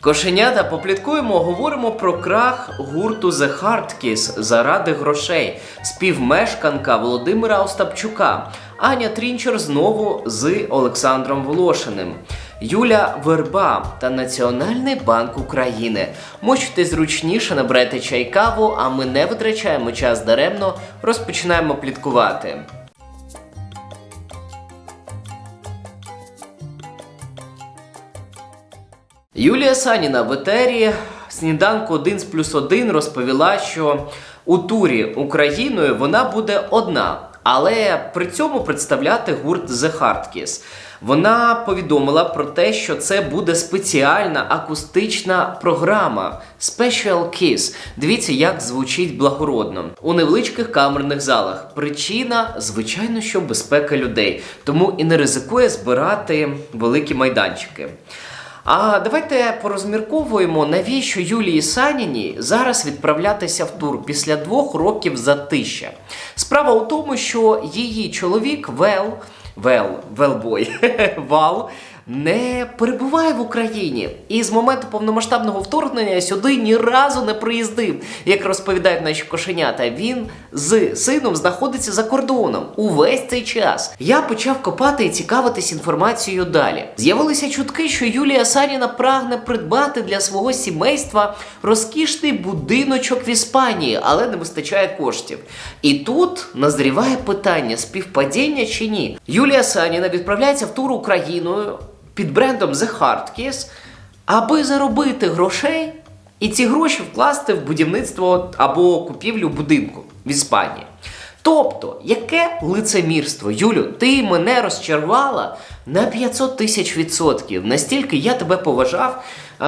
Кошенята попліткуємо, говоримо про крах гурту The Hardkiss заради грошей. Співмешканка Володимира Остапчука. Аня Трінчер знову з Олександром Волошиним. Юля Верба та Національний банк України. Мочте зручніше набрати чай каву, а ми не витрачаємо час даремно, розпочинаємо пліткувати. Юлія Саніна в етері сніданку 1 з плюс 1 розповіла, що у турі Україною вона буде одна, але при цьому представляти гурт The Hardkiss. Вона повідомила про те, що це буде спеціальна акустична програма Special Kiss. Дивіться, як звучить благородно у невеличких камерних залах. Причина, звичайно, що безпека людей, тому і не ризикує збирати великі майданчики. А давайте порозмірковуємо, навіщо Юлії Саніні зараз відправлятися в тур після двох років затища. Справа у тому, що її чоловік Вел, Вел, Велбой, Вал не перебуває в Україні і з моменту повномасштабного вторгнення сюди ні разу не приїздив. Як розповідають наші кошенята, він з сином знаходиться за кордоном увесь цей час. Я почав копати і цікавитись інформацією далі. З'явилися чутки, що Юлія Саніна прагне придбати для свого сімейства розкішний будиночок в Іспанії, але не вистачає коштів. І тут назріває питання: співпадіння чи ні. Юлія Саніна відправляється в тур Україною під брендом The Hardkiss, аби заробити грошей і ці гроші вкласти в будівництво або купівлю будинку в Іспанії. Тобто, яке лицемірство, Юлю, ти мене розчарувала на 500 тисяч відсотків. Настільки я тебе поважав.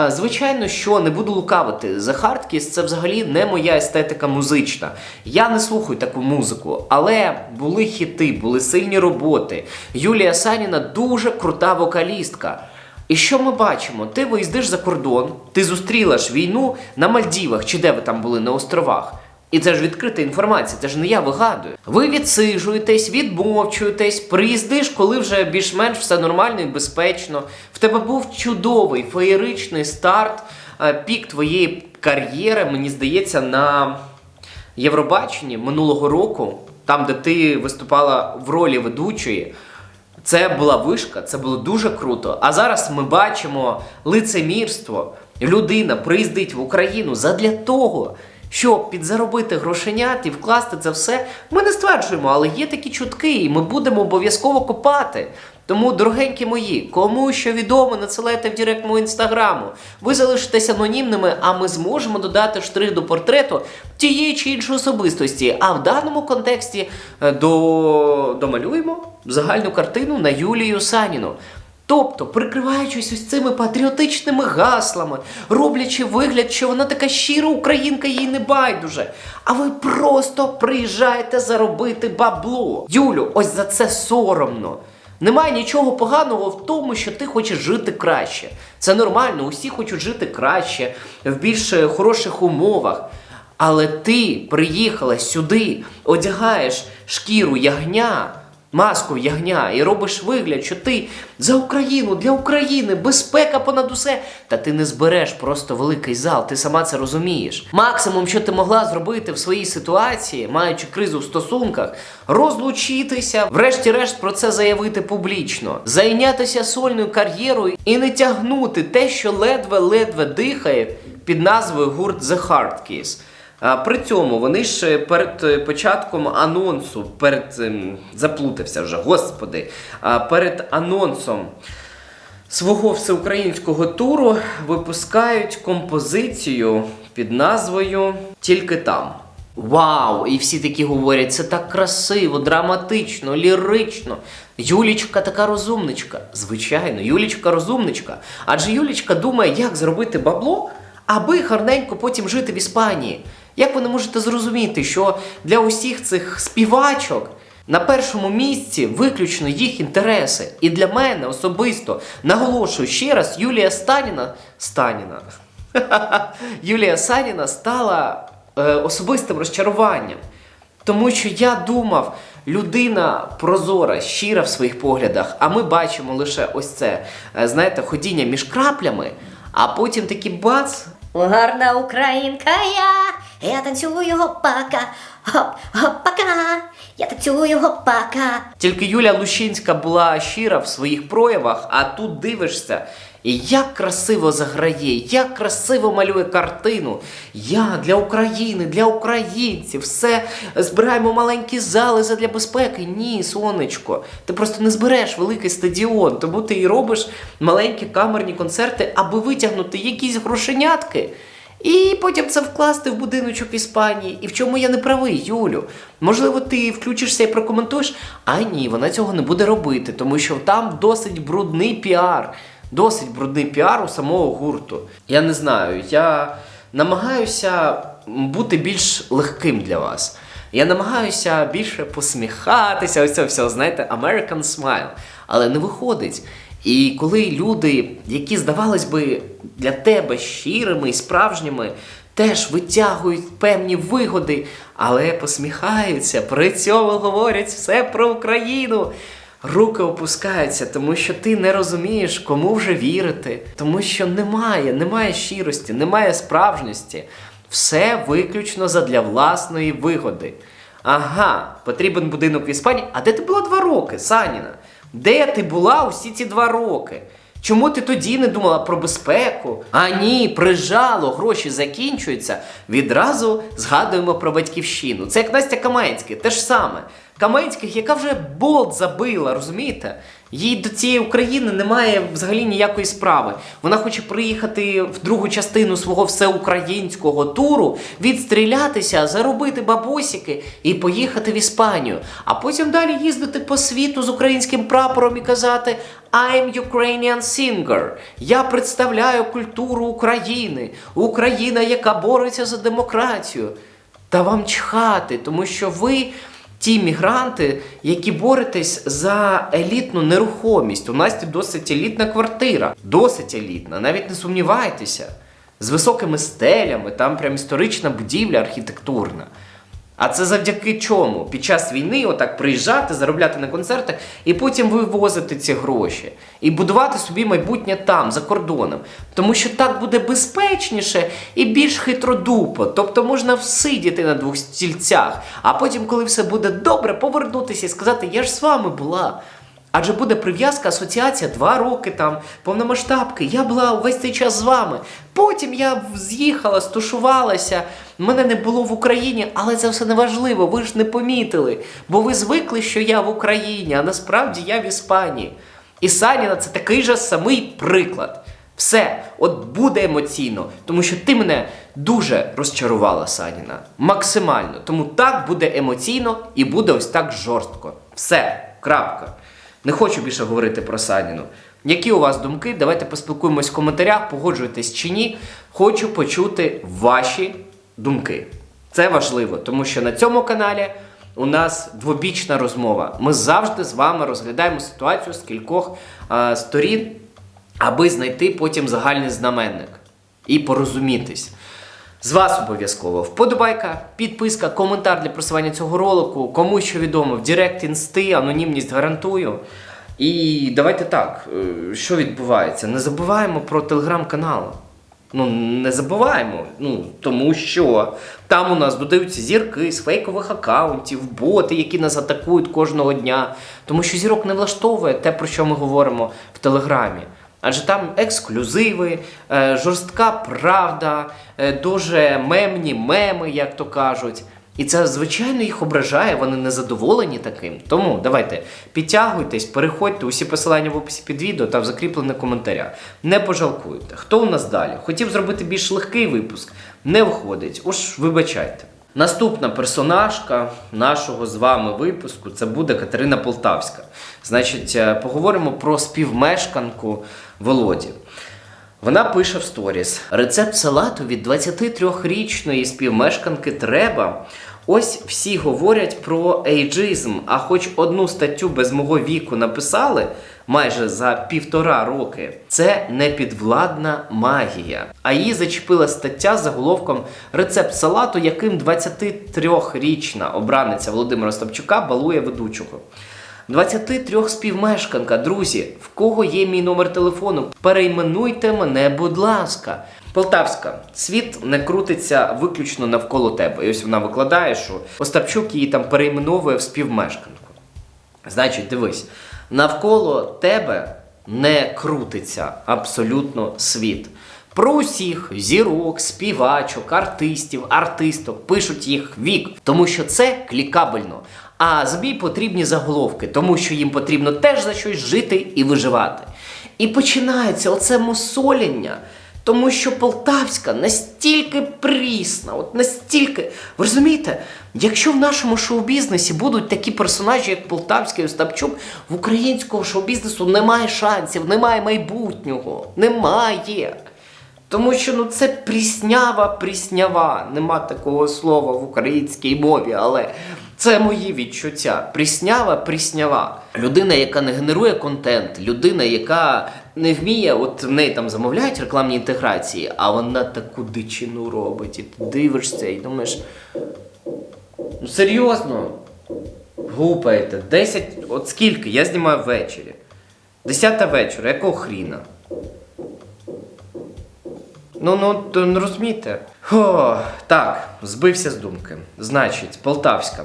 Звичайно, що не буду лукавити. Hardkiss це взагалі не моя естетика музична. Я не слухаю таку музику, але були хіти, були сильні роботи. Юлія Саніна дуже крута вокалістка. І що ми бачимо? Ти виїздиш за кордон, ти зустріла ж війну на Мальдівах, чи де ви там були на островах. І це ж відкрита інформація, це ж не я вигадую. Ви відсижуєтесь, відмовчуєтесь, приїздиш, коли вже більш-менш все нормально і безпечно. В тебе був чудовий феєричний старт, е, пік твоєї кар'єри, мені здається, на Євробаченні минулого року, там, де ти виступала в ролі ведучої. Це була вишка, це було дуже круто. А зараз ми бачимо лицемірство. Людина приїздить в Україну задля того, щоб підзаробити грошенят і вкласти це все. Ми не стверджуємо, але є такі чутки, і ми будемо обов'язково копати. Тому, дорогенькі мої, кому що відомо, надсилайте в директ мого інстаграму. Ви залишитесь анонімними, а ми зможемо додати штрих до портрету тієї чи іншої особистості. А в даному контексті е, до... домалюємо загальну картину на Юлію Саніну. Тобто, прикриваючись ось цими патріотичними гаслами, роблячи вигляд, що вона така щира українка, їй не байдуже. А ви просто приїжджаєте заробити бабло. Юлю, ось за це соромно. Немає нічого поганого в тому, що ти хочеш жити краще. Це нормально, усі хочуть жити краще, в більш е, хороших умовах. Але ти приїхала сюди, одягаєш шкіру ягня, маску ягня і робиш вигляд, що ти за Україну, для України, безпека понад усе. Та ти не збереш просто великий зал, ти сама це розумієш. Максимум, що ти могла зробити в своїй ситуації, маючи кризу в стосунках, розлучитися, врешті-решт про це заявити публічно, зайнятися сольною кар'єрою і не тягнути те, що ледве-ледве дихає під назвою гурт The Hardkiss. А при цьому вони ж перед е, початком анонсу, перед заплутався вже, господи, перед анонсом свого всеукраїнського туру випускають композицію під назвою Тільки там. Вау! І всі такі говорять, це так красиво, драматично, лірично. Юлічка така розумничка. Звичайно, Юлічка розумничка. Адже Юлічка думає, як зробити бабло, аби гарненько потім жити в Іспанії. Як ви не можете зрозуміти, що для усіх цих співачок на першому місці виключно їх інтереси. І для мене особисто наголошую ще раз, Юлія Станіна Станіна. Юлія Саніна стала е, особистим розчаруванням. Тому що я думав, людина прозора, щира в своїх поглядах, а ми бачимо лише ось це, е, знаєте, ходіння між краплями. А потім такі бац, Гарна українка я, я танцюю гопака, гоп, гопака, я танцюю гопака. Тільки Юля Лущинська була щира в своїх проявах, а тут дивишся. Як красиво заграє, як красиво малює картину. Я для України, для українців, все збираємо маленькі зали задля безпеки. Ні, сонечко. Ти просто не збереш великий стадіон, тому ти і робиш маленькі камерні концерти, аби витягнути якісь грошенятки. І потім це вкласти в будиночок в Іспанії. І в чому я не правий, Юлю? Можливо, ти включишся і прокоментуєш, а ні, вона цього не буде робити, тому що там досить брудний піар. Досить брудний піар у самого гурту. Я не знаю, я намагаюся бути більш легким для вас. Я намагаюся більше посміхатися, ось це все, знаєте, American Smile. Але не виходить. І коли люди, які, здавалось би, для тебе щирими і справжніми, теж витягують певні вигоди, але посміхаються, при цьому говорять все про Україну. Руки опускаються, тому що ти не розумієш, кому вже вірити, тому що немає, немає щирості, немає справжності. Все виключно задля власної вигоди. Ага, потрібен будинок в Іспанії. А де ти була два роки, Саніна? Де ти була усі ці два роки? Чому ти тоді не думала про безпеку? А ні, прижало, гроші закінчуються. Відразу згадуємо про батьківщину. Це як Настя Каменський, те ж саме. Каменських, яка вже болт забила, розумієте? Їй до цієї України немає взагалі ніякої справи. Вона хоче приїхати в другу частину свого всеукраїнського туру, відстрілятися, заробити бабусики і поїхати в Іспанію. А потім далі їздити по світу з українським прапором і казати I'm Ukrainian singer. Я представляю культуру України, Україна, яка бореться за демократію. Та вам чхати, тому що ви ті мігранти, які боретесь за елітну нерухомість. У Насті досить елітна квартира, досить елітна, навіть не сумнівайтеся. З високими стелями, там прям історична будівля архітектурна. А це завдяки чому? Під час війни отак приїжджати, заробляти на концертах і потім вивозити ці гроші і будувати собі майбутнє там, за кордоном. Тому що так буде безпечніше і більш хитродупо. Тобто можна всидіти на двох стільцях, а потім, коли все буде добре, повернутися і сказати: Я ж з вами була. Адже буде прив'язка, асоціація два роки там, повномасштабки. Я була увесь цей час з вами. Потім я з'їхала, стушувалася, мене не було в Україні, але це все не важливо, ви ж не помітили. Бо ви звикли, що я в Україні, а насправді я в Іспанії. І Саніна це такий же самий приклад. Все, от буде емоційно, тому що ти мене дуже розчарувала, Саніна. Максимально. Тому так буде емоційно і буде ось так жорстко. Все, крапка. Не хочу більше говорити про Саніну. Які у вас думки? Давайте поспілкуємось в коментарях, погоджуєтесь чи ні. Хочу почути ваші думки. Це важливо, тому що на цьому каналі у нас двобічна розмова. Ми завжди з вами розглядаємо ситуацію з кількох е, сторін, аби знайти потім загальний знаменник і порозумітись. З вас обов'язково вподобайка, підписка, коментар для просування цього ролику. Кому що відомо, в Директ інсти, анонімність гарантую. І давайте так, е, що відбувається? Не забуваємо про телеграм-канал. Ну, не забуваємо, ну, тому що там у нас додаються зірки з фейкових акаунтів, боти, які нас атакують кожного дня. Тому що зірок не влаштовує те, про що ми говоримо в Телеграмі. Адже там ексклюзиви, е, жорстка правда, е, дуже мемні меми, як то кажуть. І це, звичайно, їх ображає, вони не задоволені таким. Тому давайте підтягуйтесь, переходьте усі посилання в описі під відео та в закріплених коментарях. Не пожалкуйте. Хто у нас далі? Хотів зробити більш легкий випуск, не виходить. Уж вибачайте. Наступна персонажка нашого з вами випуску це буде Катерина Полтавська. Значить, е, поговоримо про співмешканку Володі. Вона пише в сторіс: рецепт салату від 23-річної співмешканки треба. Ось всі говорять про ейджизм, а хоч одну статтю без мого віку написали майже за півтора роки. Це непідвладна магія. А її зачепила стаття з заголовком Рецепт салату, яким 23-річна обраниця Володимира Стопчука балує ведучого. 23 співмешканка. Друзі, в кого є мій номер телефону? Перейменуйте мене, будь ласка. Полтавська, світ не крутиться виключно навколо тебе. І ось вона викладає, що Остапчук її там перейменовує в співмешканку. Значить, дивись, навколо тебе не крутиться абсолютно світ. Про усіх зірок, співачок, артистів, артисток пишуть їх вік, тому що це клікабельно. А ЗМІ потрібні заголовки, тому що їм потрібно теж за щось жити і виживати. І починається оце мусоління. Тому що Полтавська настільки прісна, от настільки. Ви розумієте, якщо в нашому шоу-бізнесі будуть такі персонажі, як Полтавський Остапчук, в українського шоу-бізнесу немає шансів, немає майбутнього. Немає. Тому що ну це пріснява, пріснява. Нема такого слова в українській мові, але це мої відчуття. Пріснява, пріснява. Людина, яка не генерує контент, людина, яка не вміє, от в неї там замовляють рекламні інтеграції, а вона таку дичину робить. І ти дивишся і думаєш. Ну серйозно, гупаєте. 10, от скільки? Я знімаю ввечері. Десята вечора, якого хріна? Ну, ну, то не розумієте. О, так, збився з думки. Значить, Полтавська.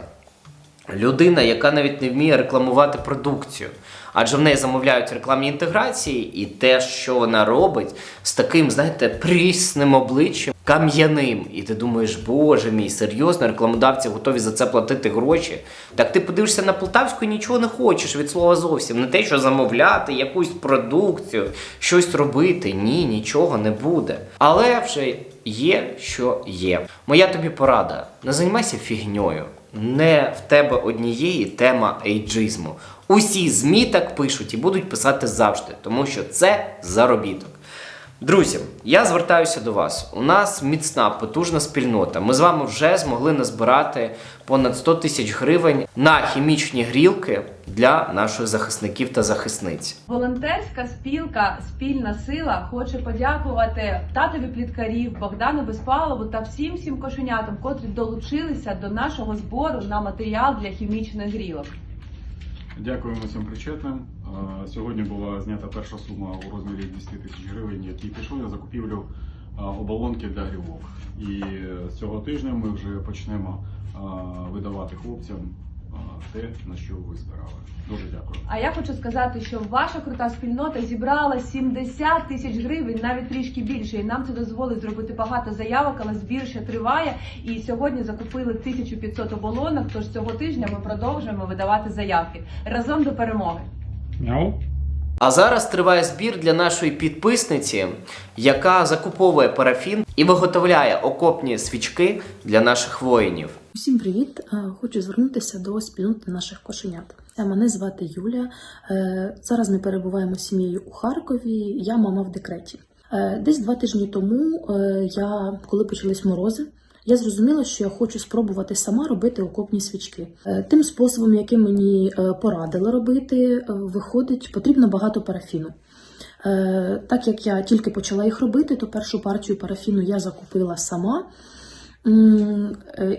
Людина, яка навіть не вміє рекламувати продукцію. Адже в неї замовляють рекламні інтеграції, і те, що вона робить, з таким, знаєте, прісним обличчям, кам'яним. І ти думаєш, боже мій, серйозно, рекламодавці готові за це платити гроші. Так ти подивишся на Полтавську і нічого не хочеш від слова зовсім. Не те, що замовляти якусь продукцію, щось робити. Ні, нічого не буде. Але вже є, що є. Моя тобі порада: не займайся фігньою. Не в тебе однієї тема ейджизму. Усі ЗМІ так пишуть і будуть писати завжди, тому що це заробіток. Друзі, я звертаюся до вас. У нас міцна, потужна спільнота. Ми з вами вже змогли назбирати понад 100 тисяч гривень на хімічні грілки для наших захисників та захисниць. Волонтерська спілка Спільна сила хоче подякувати татові пліткарів Богдану Безпалову та всім всім кошенятам, котрі долучилися до нашого збору на матеріал для хімічних грілок. Дякуємо всім причетним. Сьогодні була знята перша сума у розмірі 200 тисяч гривень, які пішли на закупівлю оболонки для грівок. І е, цього тижня ми вже почнемо видавати хлопцям те, на що ви збирали. Дуже дякую. А я хочу сказати, що ваша крута спільнота зібрала 70 тисяч гривень, навіть трішки більше. І нам це дозволить зробити багато заявок, але збір ще триває. І сьогодні закупили 1500 оболонок. Тож цього тижня ми продовжуємо видавати заявки разом до перемоги. А зараз триває збір для нашої підписниці, яка закуповує парафін і виготовляє окопні свічки для наших воїнів. Усім привіт! Е, Хочу звернутися до спільноти наших кошенят. Е, Мене звати Юля. Е, Зараз ми перебуваємо з сім'єю у Харкові. Я мама в декреті. Десь два тижні тому я, коли почались морози, я зрозуміла, що я хочу спробувати сама робити окопні свічки. Е, Тим способом, яким мені е, порадили робити, е, виходить, потрібно багато парафіну. Так як я тільки почала їх робити, то першу партію парафіну я закупила сама.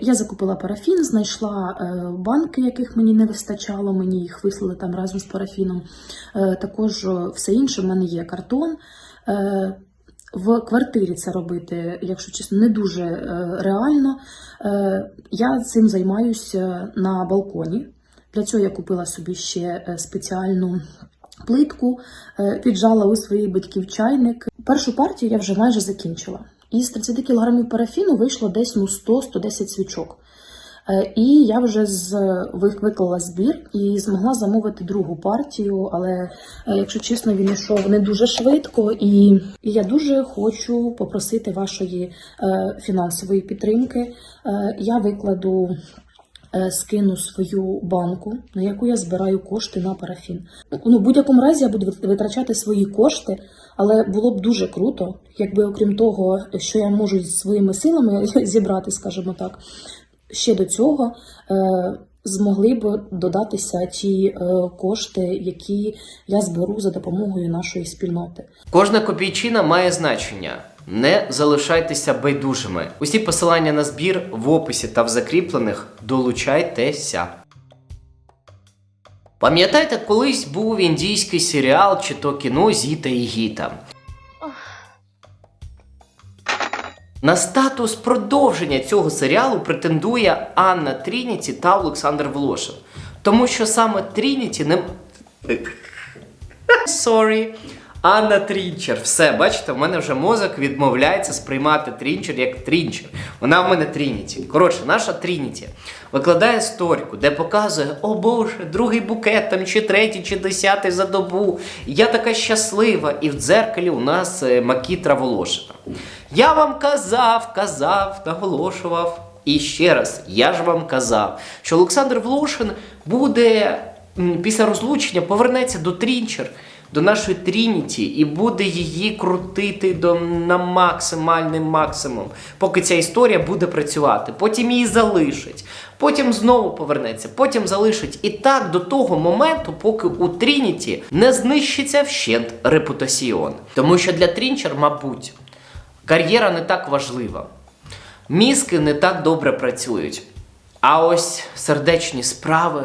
Я закупила парафін, знайшла банки, яких мені не вистачало, мені їх вислали там разом з парафіном. Також все інше в мене є картон. В квартирі це робити, якщо чесно, не дуже е, реально. Е, Я цим займаюся на балконі. Для цього я купила собі ще е, спеціальну плитку, піджала у своїх батьків чайник. Першу партію я вже майже закінчила. Із 30 кг парафіну вийшло десь ну, 100-110 свічок. Е, І я вже з, виклала збір і змогла замовити другу партію, але, е, якщо чесно, він йшов не дуже швидко, і, я дуже хочу попросити вашої е, фінансової підтримки. Я викладу скину свою банку, на яку я збираю кошти на парафін. Ну, в будь-якому разі я буду витрачати свої кошти, але було б дуже круто, якби окрім того, що я можу зі своїми силами зібрати, скажімо так, ще до цього. Е, Змогли б додатися ті е, кошти, які я зберу за допомогою нашої спільноти. Кожна копійчина має значення. Не залишайтеся байдужими. Усі посилання на збір в описі та в закріплених долучайтеся. Пам'ятаєте, колись був індійський серіал чи то кіно Зіта і Гіта. На статус продовження цього серіалу претендує Анна Трініті та Олександр Волошин. Тому що саме Трініті не. Sorry. Анна Трінчер. Все, бачите, в мене вже мозок відмовляється сприймати Трінчер як Трінчер. Вона в мене Трініті. Коротше, наша Трініті викладає сторіку, де показує, о Боже, другий букет, там чи третій, чи десятий за добу. Я така щаслива. І в дзеркалі у нас е, Макітра Волошина. Я вам казав, казав, наголошував. І ще раз, я ж вам казав, що Олександр Волошин буде після розлучення повернеться до Трінчер, до нашої Трініті, і буде її крутити до на максимальний максимум, поки ця історія буде працювати. Потім її залишить, потім знову повернеться, потім залишить. І так до того моменту, поки у Трініті не знищиться вщент репутаціон. Тому що для Трінчер, мабуть, кар'єра не так важлива. Мізки не так добре працюють. А ось сердечні справи,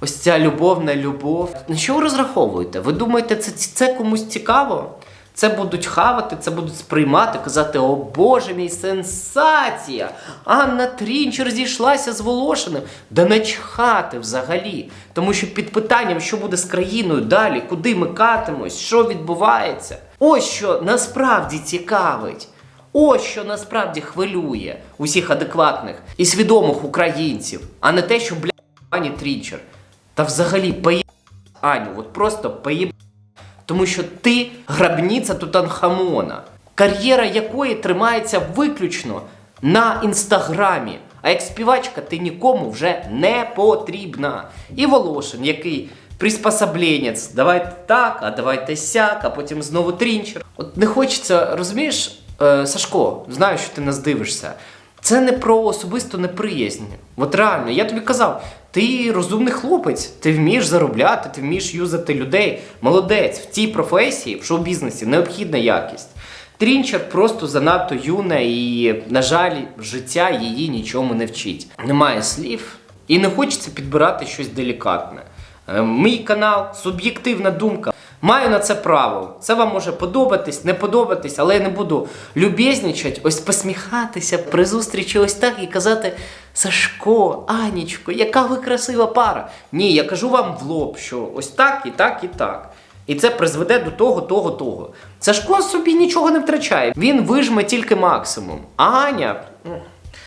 ось ця любовна любов. На що ви розраховуєте? Ви думаєте, це, це комусь цікаво? Це будуть хавати, це будуть сприймати, казати: О Боже мій, сенсація! Анна Трінчер зійшлася з Волошиним. Да не чхати взагалі. Тому що під питанням, що буде з країною далі, куди ми катимось, що відбувається. Ось що насправді цікавить. Ось що насправді хвилює усіх адекватних і свідомих українців, а не те, що бля Ані Трінчер. Та взагалі поє Аню, от просто поє. Тому що ти грабніця Тутанхамона, кар'єра якої тримається виключно на інстаграмі. А як співачка ти нікому вже не потрібна. І Волошин, який приспособленець, давайте так, а давайте сяк, а потім знову трінчер. От не хочеться, розумієш, е, Сашко, знаю, що ти нас дивишся. Це не про особисту неприязнь. От реально, я тобі казав, ти розумний хлопець, ти вмієш заробляти, ти вмієш юзати людей. Молодець, в цій професії, в шоу-бізнесі необхідна якість. Трінчер просто занадто юна і, на жаль, життя її нічому не вчить. Немає слів і не хочеться підбирати щось делікатне. Е, Мій канал, суб'єктивна думка. Маю на це право. Це вам може подобатись, не подобатись, але я не буду любезничати, ось посміхатися при зустрічі ось так і казати: Сашко, Анічко, яка ви красива пара. Ні, я кажу вам в лоб, що ось так і так і так. І це призведе до того, того, того. Сашко собі нічого не втрачає. Він вижме тільки максимум. А Аня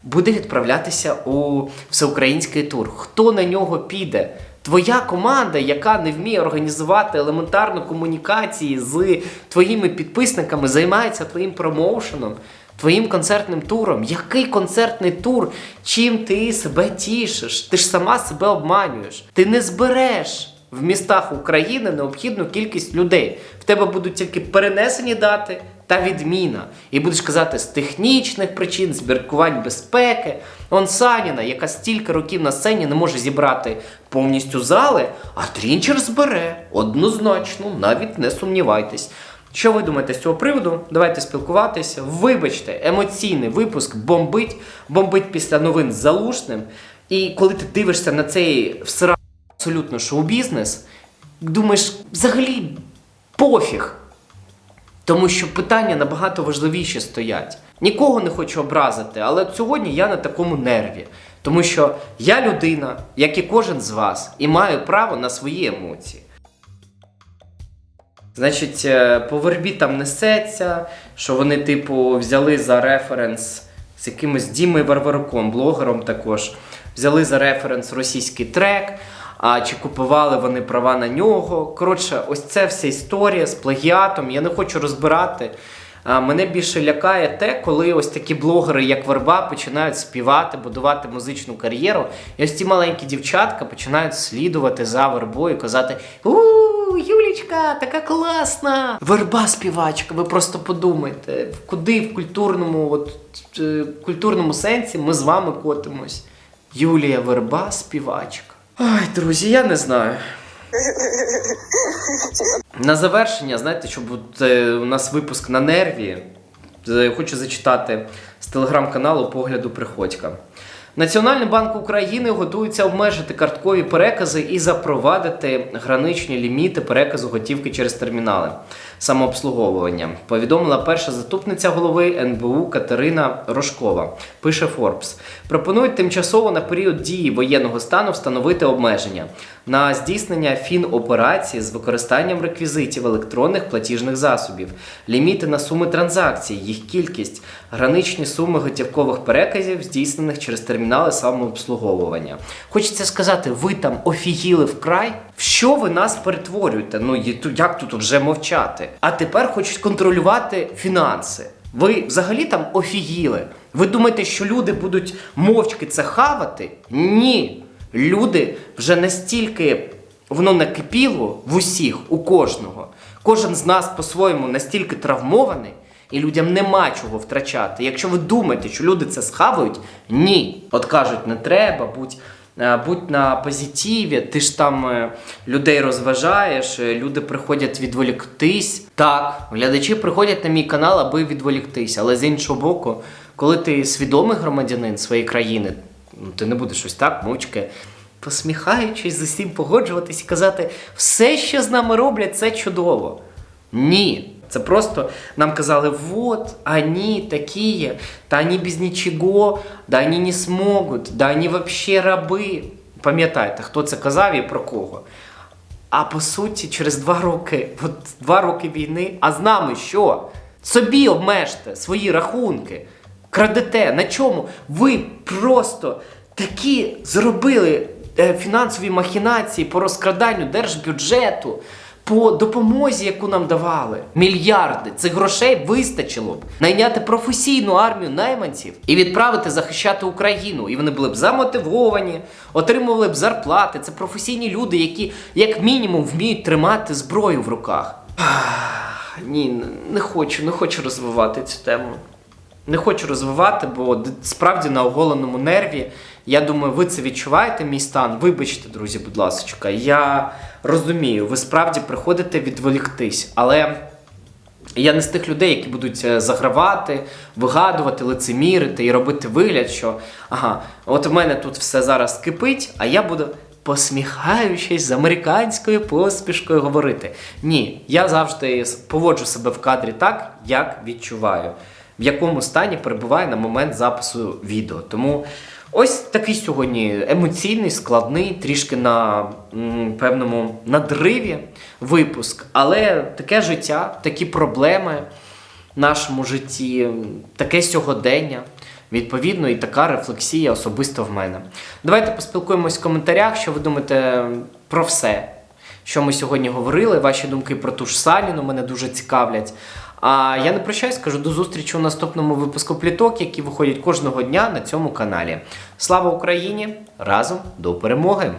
буде відправлятися у всеукраїнський тур. Хто на нього піде? Твоя команда, яка не вміє організувати елементарну комунікації з твоїми підписниками, займається твоїм промоушеном, твоїм концертним туром. Який концертний тур? Чим ти себе тішиш? Ти ж сама себе обманюєш. Ти не збереш в містах України необхідну кількість людей. В тебе будуть тільки перенесені дати та відміна. І будеш казати з технічних причин, з безпеки. Он Саніна, яка стільки років на сцені не може зібрати повністю зали, а Трінчер збере однозначно, навіть не сумнівайтесь. Що ви думаєте з цього приводу? Давайте спілкуватися. Вибачте, емоційний випуск бомбить, бомбить після новин з залушним. І коли ти дивишся на цей всера абсолютно шоу-бізнес, думаєш, взагалі пофіг. Тому що питання набагато важливіші стоять. Нікого не хочу образити, але сьогодні я на такому нерві. Тому що я людина, як і кожен з вас, і маю право на свої емоції. Значить, е, по вербі там несеться, що вони, типу, взяли за референс з якимось Дімою Варваруком, блогером також, взяли за референс російський трек. А чи купували вони права на нього? Коротше, ось це вся історія з плагіатом. Я не хочу розбирати. Мене більше лякає те, коли ось такі блогери, як Верба, починають співати, будувати музичну кар'єру. І ось ці маленькі дівчатка починають слідувати за вербою, казати: у Юлічка, така класна! Верба співачка, ви просто подумайте, куди в культурному, от, е, культурному сенсі ми з вами котимось. Юлія Верба співачка. Ай, друзі, я не знаю. На завершення, знаєте, щоб у нас випуск на нерві, хочу зачитати з телеграм-каналу Погляду Приходька. Національний банк України готується обмежити карткові перекази і запровадити граничні ліміти переказу готівки через термінали самообслуговування. Повідомила перша заступниця голови НБУ Катерина Рожкова. Пише Forbes. Пропонують тимчасово на період дії воєнного стану встановити обмеження на здійснення фіноперацій з використанням реквізитів електронних платіжних засобів, ліміти на суми транзакцій, їх кількість, граничні суми готівкових переказів, здійснених через термінали самообслуговування. Хочеться сказати, ви там офігіли вкрай? Що ви нас перетворюєте? Ну як тут вже мовчати? А тепер хочуть контролювати фінанси. Ви взагалі там офігіли? Ви думаєте, що люди будуть мовчки це хавати? Ні. Люди вже настільки воно накипіло в усіх, у кожного. Кожен з нас по-своєму настільки травмований, і людям нема чого втрачати. Якщо ви думаєте, що люди це схавають, ні. От кажуть, не треба, будь, будь на позитиві, ти ж там е, людей розважаєш, е, люди приходять відволіктись. Так, глядачі приходять на мій канал, аби відволіктись. Але з іншого боку, коли ти свідомий громадянин своєї країни, ну, ти не будеш ось так мовчки. Посміхаючись з усім погоджуватись і казати, все, що з нами роблять, це чудово. Ні. Це просто нам казали, вот, они такие, та они без нічого, да они не смогут, да они вообще раби. Пам'ятаєте, хто це казав і про кого? А по суті, через два роки, от два роки війни, а з нами що? Собі обмежте свої рахунки, крадете. На чому? Ви просто такі зробили е, фінансові махінації по розкраданню держбюджету, по допомозі, яку нам давали. Мільярди цих грошей вистачило б найняти професійну армію найманців і відправити захищати Україну. І вони були б замотивовані, отримували б зарплати. Це професійні люди, які, як мінімум, вміють тримати зброю в руках. Ах, Ні, не хочу, не хочу розвивати цю тему. Не хочу розвивати, бо справді на оголеному нерві. Я думаю, ви це відчуваєте, мій стан. Вибачте, друзі, будь ласка. Я розумію, ви справді приходите відволіктись, але я не з тих людей, які будуть е, загравати, вигадувати, лицемірити і робити вигляд, що ага, от в мене тут все зараз кипить, а я буду. Посміхаючись з американською посмішкою говорити. Ні, я завжди поводжу себе в кадрі так, як відчуваю, в якому стані перебуваю на момент запису відео. Тому ось такий сьогодні емоційний, складний, трішки на певному надриві випуск. Але таке життя, такі проблеми в нашому житті, таке сьогодення. Відповідно, і така рефлексія особисто в мене. Давайте поспілкуємось в коментарях, що ви думаєте про все, що ми сьогодні говорили. Ваші думки про ту ж Саліну мене дуже цікавлять. А я не прощаюсь, кажу до зустрічі у наступному випуску пліток, які виходять кожного дня на цьому каналі. Слава Україні! Разом до перемоги!